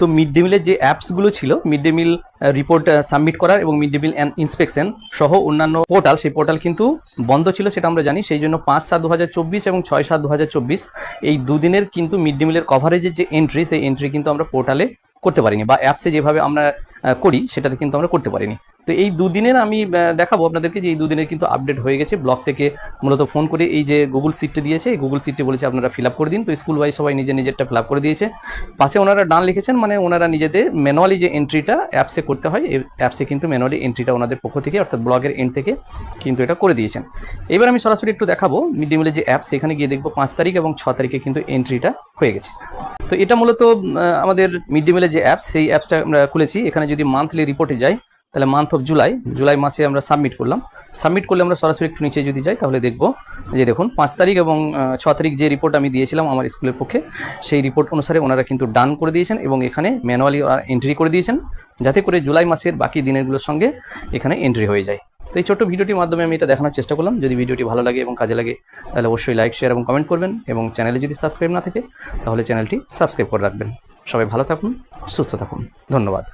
তো mid day মিলের যে অ্যাপসগুলো ছিল mid day meal report submit করার এবং মিড ডে মিল ইন্সপেকশন সহ অন্যান্য পোর্টাল সেই পোর্টাল কিন্তু বন্ধ ছিল, সেটা আমরা জানি। সেই জন্য পাঁচ সাত দু এবং ছয় সাত দু এই দুদিনের কিন্তু মিড ডে মিলের কভারেজের যে এন্ট্রি সেই এন্ট্রি কিন্তু আমরা পোর্টালে করতে পারিনি বা অ্যাপসে যেভাবে আমরা করি, সেটাতে কিন্তু আমরা করতে পারিনি। তো এই দুদিনের আমি দেখাবো আপনাদেরকে যে এই দুদিনের কিন্তু আপডেট হয়ে গেছে। ব্লক থেকে মূলত ফোন করে এই যে গুগল সিটটি দিয়েছে, এই গুগল সিটটি বলেছে আপনারা ফিল করে দিন। তো স্কুল ওয়াইজ সবাই নিজের নিজেরটা ফিল করে দিয়েছে। পাশে ওনারা ডান লিখেছেন মানে ওনারা নিজেদের ম্যানুয়ালি যে এন্ট্রিটা অ্যাপসে করতে হয়, এই অ্যাপসে কিন্তু ম্যানুয়ালি এন্ট্রিটা ওনাদের পক্ষ থেকে, অর্থাৎ ব্লগের এন্ড থেকে কিন্তু এটা করে দিয়েছেন। এবার আমি সরাসরি একটু দেখাবো মিড ডে মিলের যে অ্যাপ সেখানে গিয়ে দেখব পাঁচ তারিখ এবং ছ তারিখে কিন্তু এন্ট্রিটা হয়ে গেছে। তো এটা মূলত আমাদের মিড ডে মিলের যে অ্যাপস সেই অ্যাপসটা আমরা খুলেছি। এখানে যদি মান্থলি রিপোর্টে যাই তাহলে মান্থ অফ জুলাই জুলাই মাসে আমরা সাবমিট করলাম। সাবমিট করলে আমরা সরাসরি একটু নিচে যদি যাই, তাহলে দেখব যে দেখুন, পাঁচ তারিখ এবং ছ তারিখ যে রিপোর্ট আমি দিয়েছিলাম আমার স্কুলের পক্ষে, সেই রিপোর্ট অনুসারে ওনারা কিন্তু ডান করে দিয়েছেন এবং এখানে ম্যানুয়ালি এন্ট্রি করে দিয়েছেন, যাতে করে জুলাই মাসের বাকি দিনেরগুলোর সঙ্গে এখানে এন্ট্রি হয়ে যায়। তো এই ছোট্ট ভিডিওটির মাধ্যমে আমি এটা দেখানোর চেষ্টা করলাম। যদি ভিডিওটি ভালো লাগে এবং কাজে লাগে, তাহলে অবশ্যই লাইক শেয়ার এবং কমেন্ট করবেন এবং চ্যানেলে যদি সাবস্ক্রাইব না থাকে, তাহলে চ্যানেলটি সাবস্ক্রাইব করে রাখবেন। সবাই ভালো থাকুন, সুস্থ থাকুন। ধন্যবাদ।